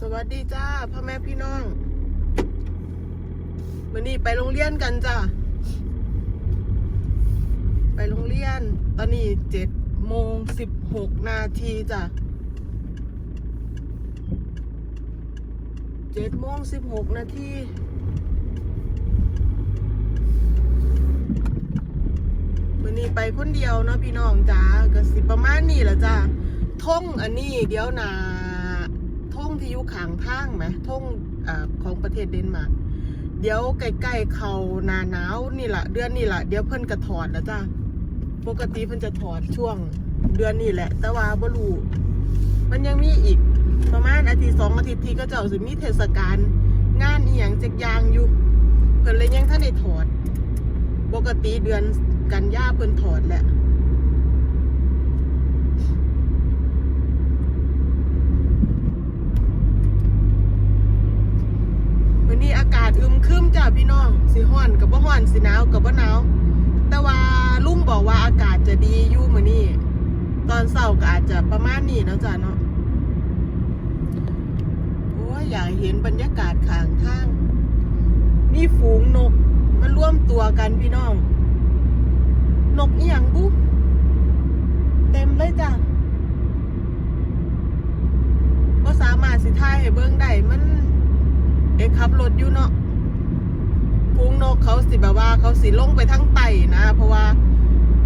สวัสดีจ้าพ่อแม่พี่น้องวันนี้ไปโรงเรียนกันจ้าไปโรงเรียน ตอนนี้เจ็ดโมงสิบหกนาทีจ้ะเจ็ดโมงสิบหกนาทีวันนี้ไปคนเดียวเนาะพี่น้องจ้าก็สิประมาณนี้แหละจ้าท่งอันนี้เดี๋ยวนาท่ง ที่อยู่ขางทางไหมท่งอของประเทศเดนมาร์กเดี๋ยวใกล้ๆเขาหนาหนาวนี่แหละเดือนนี่แหละเดี๋ยวเพิ่นกระถอดแล้วจ้าปกติเพิ่นจะถอดช่วงเดือนนี้แหละ แต่ว่าบ่รู้มันยังมีอีกประมาณอาทิตย์สองอาทิตย์ที่ก็เจ้าสิมีเทศกาลงานอีหยังจักอย่างอยู่เพิ่นเลยยังท่านได้ถอด ปกติเดือนกันยาเพิ่นถอดแหละ วันนี้อากาศ พี่น้องสิฮ้อนกับบ่ฮ้อนสิหนาวกับบ่หนาวแต่ว่าลุงบอกว่าอากาศจะดีอยู่มื้อนี้ตอนเช้าก็อาจจะประมาณนี้เนาะจ้ะเนาะโอ้ยอยากเห็นบรรยากาศข้างทางมีฝูงนกมันร่วมตัวกันพี่น้อง นกอีหยังบุ๊เต็มเลยจ้ะก็สามารถสิท่ายให้เบิ้งได้มันเอกขับรถอยู่เนาะ ฟูงนกเขาสิแบบว่าเขาสิลงไปทั้งไตนะ เพราะว่า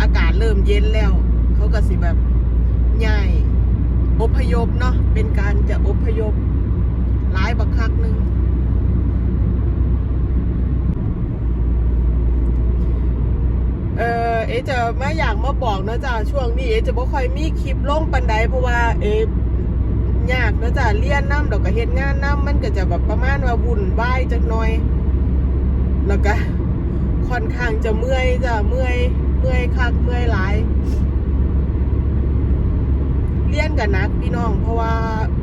อากาศเริ่มเย็นแล้ว เขาก็สิแบบใหญ่อพยพเนาะเป็นการจะอพยพหลายบักคักหนึ่งเออเอจะไม่อยากมาบอกนะจ๊ะช่วงนี้เอจะบ่ค่อยมีคลิปลงปันใดเพราะว่าเอยากนะจ๊ะเรียนน้ำดอกก็เฮ็ดงานน้ำมันก็จะแบบประมาณว่าวุ่นวายจักหน่อย แล้วก็ค่อนข้างจะเมื่อยจะเมื่อยเมื่อยคักเมื่อยหลายเรียนกันนักพี่น้อง เพราะว่า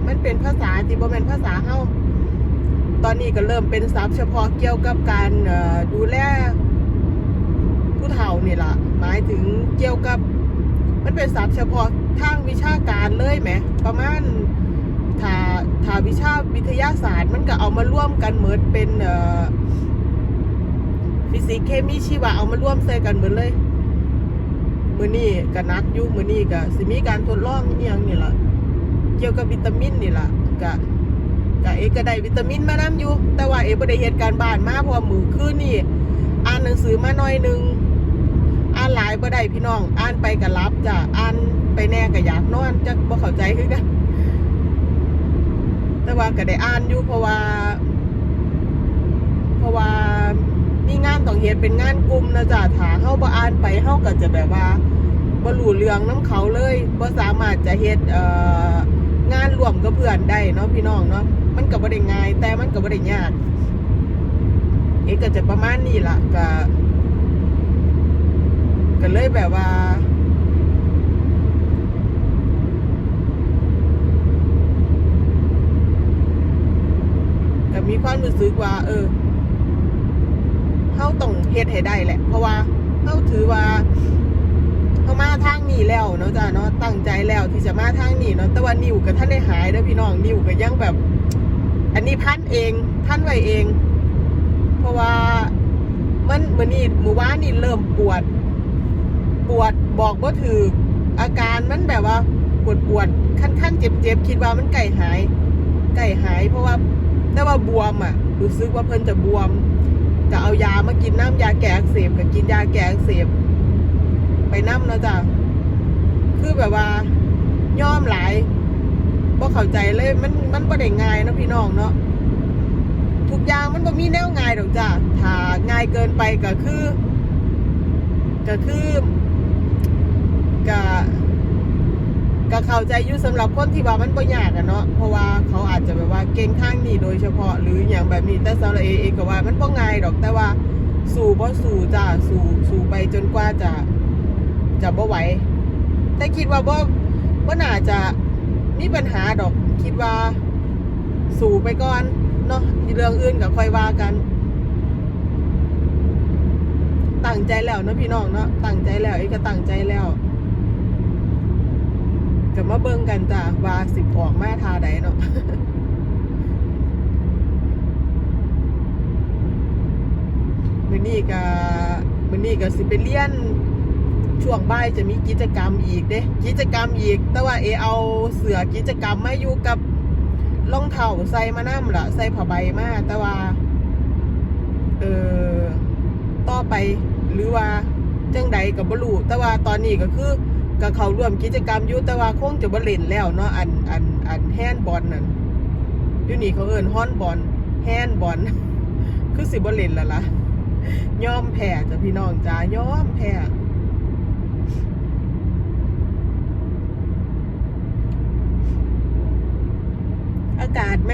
มันเป็นภาษาที่บ่แม่นภาษาเฮาตอนนี้ก็เริ่มเป็นศัพท์เฉพาะเกี่ยวกับการดูแลผู้เฒ่านี่ล่ะหมายถึงเกี่ยวกับ มันเป็นศัพท์เฉพาะทางวิชาการเลยไหม ประมาณถ้าถ้าวิชาวิทยาศาสตร์ มันก็เอามาร่วมกันเหมือนเป็นเอ่อ ฟิสิกส์เคมีชีวะเอามาร่วมใส่กันเหมือนเลยมือนี่ก็นักยู่มือนี่ก็สิมีการทดลองอหย่างนี่ละเกี่ยวกับวิตามินนี่ละก็ก็เอก็ได้วิตามินมานํอยู่ แต่ว่าเอกบ่ได้เหตุการณ์บ้านมาเพราะมือคืนนี่อ่านหนังสือมาหน่อยนึงอ่านหลายบ่ได้พี่น้อง อ่านไปก็รับจ้ะอ่านไปแน่ก็อยากนอนจักบ่เข้าใจคือกันแต่ว่าก็ได้อ่านอยู่เพราะว่า เพราะว่า มีงานต้องเฮ็ดเป็นงานกลุ่มนะจ้ะถ้าเฮาบ่อ่านไปเฮาก็จะแบบว่าบ่รู้เรื่องนํเขาเลยบ่สามารถจะเฮ็ดเอ่องานร่วมกับเพื่อนได้เนาะพี่น้องเนาะมันก็บ่ได้ง่าย แต่มันก็บ่ได้ยากเอกก็จะประมาณนี้ล่ะก็ก็เลยแบบว่าก็มีความรู้สึกว่า เออ ต้องเฮ็ดให้ได้แหละ เพราะว่าเฮาถือว่าเฮามาทางนี้แล้วเนาะจ้ะเนาะตั้งใจแล้วที่จะมาทางนี้เนาะแต่ว่านิ้วก็ท่านได้หายเด้อพี่น้องนิ้วก็ยังแบบ อันนี้พันเองพันไว้เอง เพราะว่ามันเหมือนนี่มู่บ้านนี่เริ่มปวด ปวดบอกว่าถืออาการมันแบบว่า ปวดปวดขั้นขั้นเจ็บเจ็บคิดว่ามันไก่หาย ไก่หาย เพราะว่าแต่ว่าบวมอะรู้สึกว่าเพิ่นจะบวม ก็เอายามากินน้ำยาแก้อักเสบก็กินยาแก้อักเสบไปน้ำเนาะจ้ะคือแบบว่าย่อมหลายบ่เข้าใจเลยมันมันบ่ได้ง่ายนะพี่น้องเนาะทุกอย่างมันบ่มีแนวง่ายดอกจ้ะถ้าง่ายเกินไปก็คือ ก็คือก็ ก็เข้าใจอยู่สำหรับคนที่ว่ามันบ่ยากอะเนาะเพราะว่าเขาอาจจะแบบว่าเก่งทางนี้โดยเฉพาะหรืออย่างแบบนี้แต่สำหรับเอเอก็ว่ามันบ่ง่ายดอกแต่ว่าสู่บ่สู่จ้ะสู่สู่ไปจนกว่าจะจะบ่ไหวแต่คิดว่าบ่บ่น่าจะมีปัญหาดอกคิดว่าสู่ไปก่อนเนาะเรื่องอื่นก็ค่อยว่ากันตั้งใจแล้วเนาะพี่น้องเนาะตั้งใจแล้วเอ้ก็ตั้งใจแล้ว กับมาเบิ่งกันจ้าว่าสิบออกแม่ทาไดเนาะมือนี่ก็มือนี่ก็สิไปเลี้ยนช่วงบ่ายจะมีกิจกรรมอีกเด้ กิจกรรมอีก แต่ว่าเอเอาเสือกิจกรรมมาอยู่กับรองเท้าใส่มาน้ำละใส่ผ้าใบมาแต่ว่า เออต่อไปหรือว่าจังใดกับบรูแต่ว่าตอนนี้ก็คือ กับเขาร่วมกิจกรรมอยู่แต่ว่าคงจะบ่เล่นแล้วเนาะอันอันอันแฮนบอลนั่นอยู่นี่เขาเอิ้นฮอนบอลแฮนบอลคือสิบ่เล่นแล้วล่ะยอมแพ้จ้ะพี่น้องจ้ายอมแพ้อากาศไหม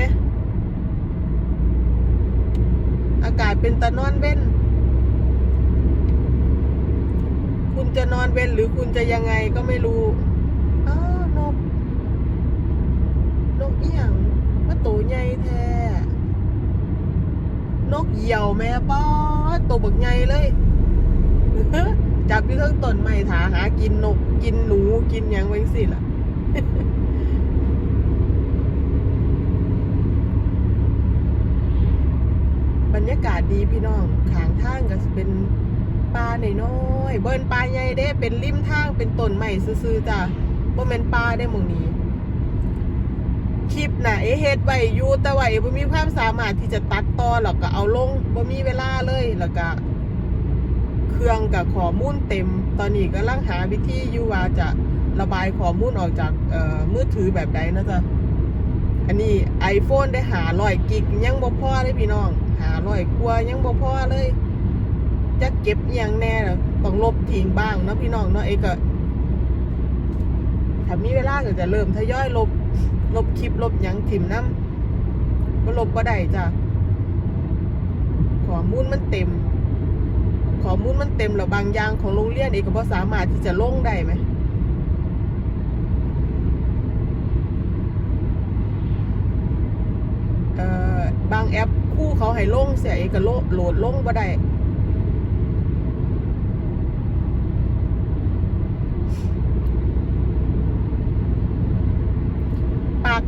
อากาศเป็นตะนอนเว้น คุณ จะนอนเว้นหรือคุณจะยังไงก็ไม่รู้อ้าวนก นกเอียงว่าตัวใหญ่แท้ นกเหยี่ยวแม่ป้อตัวบักใหญ่เลยจับอยู่ทั้งต้นไม้ถาหากินนกกินหนูกินยังไว้สิล่ะบรรยากาศดีพี่น้องขางทางก็สิเป็น ป่าน้อยๆเบิ้นป่าใหญ่เด้เป็นริมทางเป็นต้นไม้ซื่อๆจ้ะบ่แม่นป่าได้หมองนี้คลิปน่ะเอเฮ็ดไว้อยู่แต่ว่าเอบ่มีความสามารถที่จะตัดต่อแล้วก็เอาลงบ่มีเวลาเลยแล้วก็เครื่องกับข้อมูลเต็ม ตอนนี้กำลังหาวิธีอยู่ว่าจะระบายข้อมูลออกจากเอ่อมือถือแบบใดนะจ๊ะอันนี้ iPhone ได้หาร้อยกิกยังบ่พอเลยพี่น้องหาร้อยกว่ายังบ่พอเลย จะเก็บอย่างแน่ล่ะต้องลบทิ้งบ้างนะพี่น้องเนาะเอกก็ถ้ามีเวลาก็จะเริ่มทยอยลบ ลบคลิปลบหยังถิ่มน้ำก็ลบบ่ได้จ้ะข้อมูลมันเต็มข้อมูลมันเต็มแล้วบางอย่างของโรงเรียนเอกก็บ่สามารถที่จะลงได้ไหมเออบางแอปคู่เขาให้ลงเสียเอกโลโหลดลงบ่ได้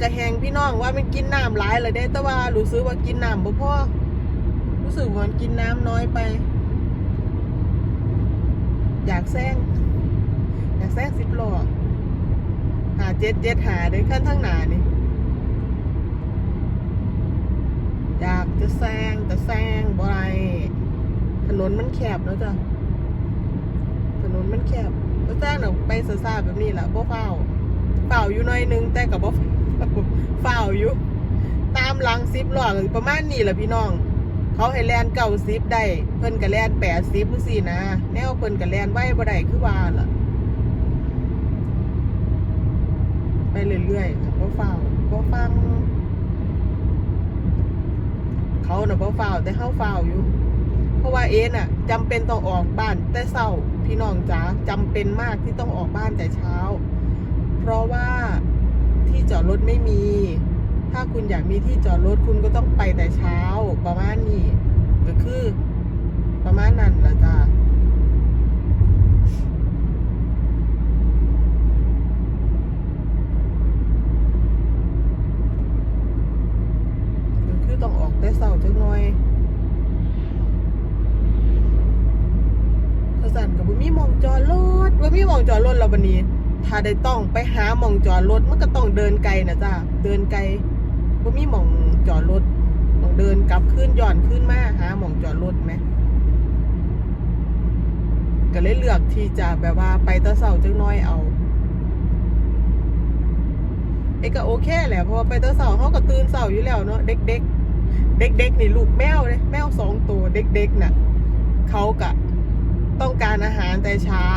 ปากกระแหงพี่น้องว่ามันกินน้ำหลายเลยได้ แต่ว่ารู้สึกว่ากินน้ำบ่พอรู้สึกว่ามันกินน้ำน้อยไป อยากแซงอยากแซงสิบล้อหาเจ็ดเจ็ดหาเดินขั้นทั้งหนานี่อยากจะแซงแต่แซงบ่ไรถนนมันแคบเนาะจ้ะถนนมันแคบก็แซงเนาไปซาๆแบบนี้แหละบ่เฝ้าวฝ้าอยู่หน่อยนึงแต่กับบ่ ฝ้าวอยู่ ตามหลังซิปหลอกประมาณนี้แหละพี่น้อง เขาให้แลนเก่าซิปได้ เพิ่นก็แลนแปดซิปสินะ แนวเพิ่นก็แลนไว้บ่ได้คือว่าล่ะ ไปเรื่อยๆบ่ฝ้าวบ่ฟัง เขาน่ะบ่ฝ้าวแต่เฮาฝ้าวอยู่ เพราะว่าเอ็น่ะจำเป็นต้องออกบ้านแต่เช้าพี่น้องจ๋าจำเป็นมากที่ต้องออกบ้านแต่เช้า เพราะว่า ที่จอดรถไม่มี ถ้าคุณอยากมีที่จอดรถคุณก็ต้องไปแต่เช้าประมาณนี้ก็คือ ประมาณนั้นละจ้าคือต้องออกแต่เช้าจักหน่อยข้าสั่นกับบ่มีมองจอดรถบ่มีมองจอดรถแล้วบัดนี้ ถ้าได้ต้องไปหาหมองจอดรถมันก็ต้องเดินไกลนะจ้าเดินไกลบ่มีหมองจอดรถต้องเดินกลับขึ้นย้อนขึ้นมาหาหมองจอดรถไหมก็เลยเลือกที่จะแบบว่าไปตะเสาจังน้อยเอาเอกก็โอเคแหละเพราะว่าไปตะเสาเขาก็ตื่นเสาอยู่แล้วเนาะเด็กๆ เด็กๆนี่ลูกแมวเลยแมวสองตัวเด็กๆน่ะเขากะต้องการอาหารแต่เช้า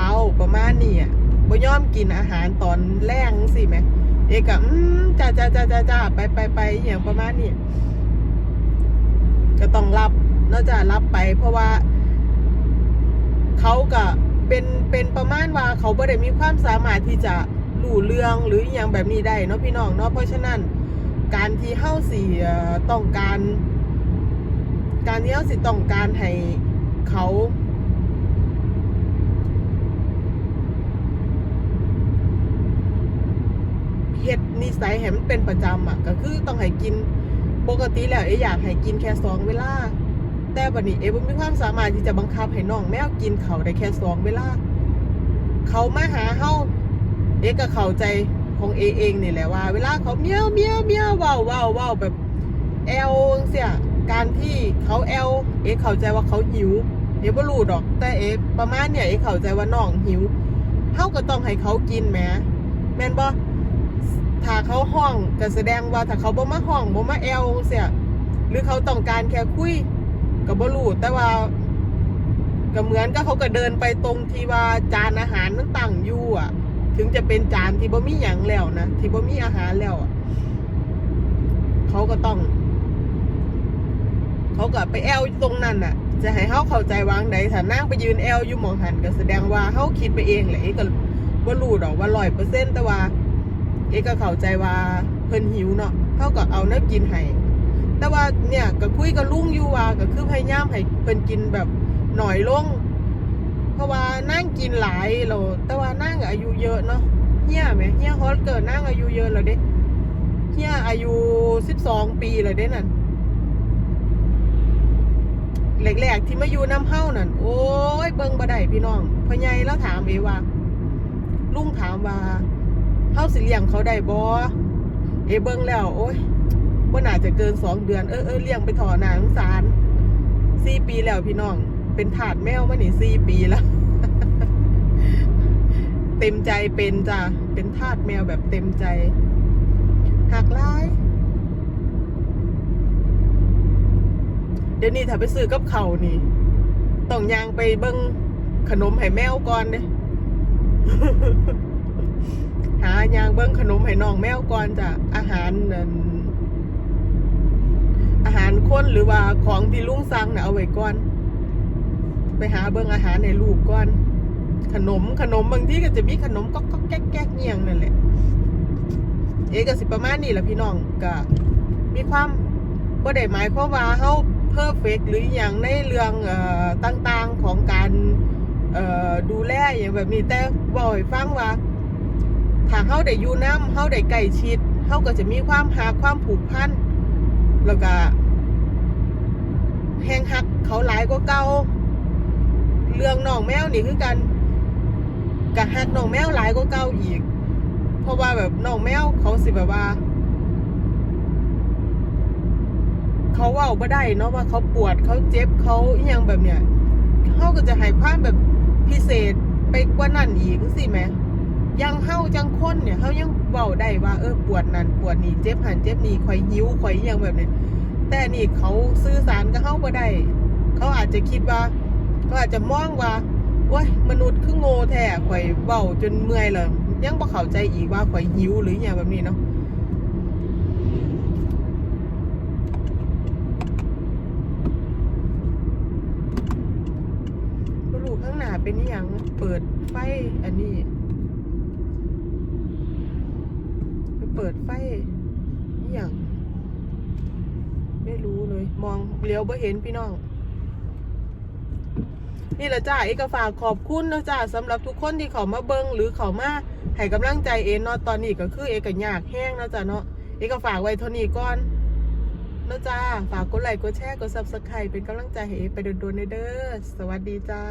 ประมาณนี้อะ บ่ยอมกินอาหารตอนแรงสิแหม เอกก็อืมจ้าจ้าจ้าจ้าจ้าไปไปไปอย่างประมาณนี้ก็ต้องรับนอกจากรับไป เพราะว่า เขาก็เป็นเป็นประมาณว่าเขาบ่ได้มีความสามารถที่จะรู้เรื่องหรืออย่างแบบนี้ได้เนาะพี่น้องเนาะเพราะฉะนั้น การที่เฮาสิต้องการ การที่เฮาสิต้องการให้เขา เฮ็ดนิสัยให้มันเป็นประจำอะก็คือต้องให้กินปกติแล้วเออยากให้กินแค่สองเวลา แต่บัดนี้เอบ่มีความสามารถที่จะบังคับให้น้องแมวกินเขาวได้แค่สองเวลา เขามาหาเฮาเอก็เข้าใจของเอเองนี่แหละว่า เวลาเขาเมียวเมียวเมียวว้าเว้าเว้าแบบแอลเสียการที่เขาแอลเอเข้าใจว่าเขาหิวเอบ่รู้ดอก แต่เอประมาณเนี่ยเอเข้าใจว่าน้องหิวเฮาก็ต้องให้เขากินแหมแม่นบ่ ถ้าเขาห้องก็แสดงว่าถ้าเขาบ่มาห้องบ่มาแอลเสียหรือเขาต้องการแค่คุยก็บ่รู้แต่ว่าก็เหมือนก็เขาก็เดินไปตรงที่ว่าจานอาหารมันตั้งอยู่อะ ถึงจะเป็นจานที่บ่มีหยังแล้วนะที่บ่มีอาหารแล้วอะเขาก็ต้อง เขาก็ไปแอลตรงนั้นน่ะ จะให้เขาเข้าใจวางใดถ้านั่งไปยืนแอลอยู่หมองหันก็แสดงว่าเขาคิดไปเองแหละเอ๊ะก็บ่รู้ดอกว่าร้อยเปอร์เซ็นต์แต่ว่า เอก็เข้าใจว่าเพิ่นหิวเนาะเขาก็เอาเนื้อกินให้แต่ว่าเนี่ยก็คุยกับลุงอยู่ว่าก็คือพยายามให้เพิ่นกินแบบหน่อยลง เพราะว่านั่งกินหลายเราแต่ว่านั่งอายุเยอะเนาะเฮียไหมเฮียฮอตเกิดนั่งอายุเยอะแล้วเด้เฮียอายุสิบสองปีเลยเด้นั่นแรกๆที่มาอยู่น้ำเฮ้านั่นโอ้ยเบิ่งบ่ได้พี่น้องพ่อใหญ่แล้วถามเอว่าลุงถามว่า เฮาสิเลี้ยงเขาได้บ่เอเบิ่งแล้ว โอ้ยว่าน่าจะเกินสองเดือนเออเออเลี้ยงไปถอหนาสงสารสี่ปีแล้วพี่น้อง เป็นถาดแมวมาหนิสี่ปีแล้ว เต็มใจเป็นจ้ะเป็นทาสแมวแบบเต็มใจหักร้ายเดี๋ยวนี้ถ้าไปซื้อกับเขานี่ต้องยางไปเบิ้งขนมให้แมวก่อนเด้ หายางเบิ้งขนมให้น้องแมวก่อนจ้ะอาหารอาหารคนหรือว่าของที่ลุงสั่งนะเอาไว้ก่อน ไปหาเบิ่งอาหารในลูกก่อน ขนมขนมบางที่ก็จะมีขนมก็ก็แก๊กแก๊กเงียงนั่นแหละ เอกสิประมาณนี้แหละพี่น้องก็มีความบ่ได้หมายความว่าเฮาเพอร์เฟกหรืออย่างในเรื่องเอ่อต่างๆของการดูแลอย่างแบบนี้แต่บ่อยฟังว่า ถ้าเฮาได้อยู่น้ำเฮาได้ใกล้ชิดเฮาก็จะมีความหาความผูกพันแล้วก็แหงหักเขาหลายกว่าเก่าเรื่องน้องแมวนี่คือกันกะหักน้องแมวหลายกว่าเก่าอีก เพราะว่าแบบน้องแมวเขาสิแบบว่า เขาเว่าบ่ได้เนาะว่าเขาปวดเขาเจ็บเขาอหยังแบบเนี้ยเขาก็จะให้ความแบบพิเศษไปกว่านั้นอีกสิแหม ยังเฮาจังคนเนี่ยเขายังเว้าได้ว่าเออปวดนั่นปวดนี่เจ็บหันเจ็บนี่ข่อยหิวข่อยยังแบบเนี้ยแต่นี่เขาสื่อสารกับเฮาบ่ได้เขาอาจจะคิดว่าเขาอาจจะมองว่าโอ้ยมนุษย์คือโง่แท้ข่อยเว้าจนเมื่อยเลยยังบ่เข้าใจอีกว่าข่อยหิวหรืออย่างแบบนี้เนาะข้างหน้าเป็นอย่างเปิดไฟอันนี้ไป เปิดไฟอย่างไม่รู้เลย มองเลี้ยวบ่เห็นพี่น้อง นี่แหละจ้าเอกฝากขอบคุณนะจ้าสำหรับทุกคนที่เขามาเบิงหรือเขามาให้กำลังใจเอ็นเนาะตอนนี้ก็คือเอกก็ยากแห้งนะจ้าเนาะเอกฝากไว้เท่านี้ก่อนนะจ้าฝากกดไลค์กดแชร์กดซับสไครป์เป็นกำลังใจให้เอไปโดนๆเด้อสวัสดีจ้า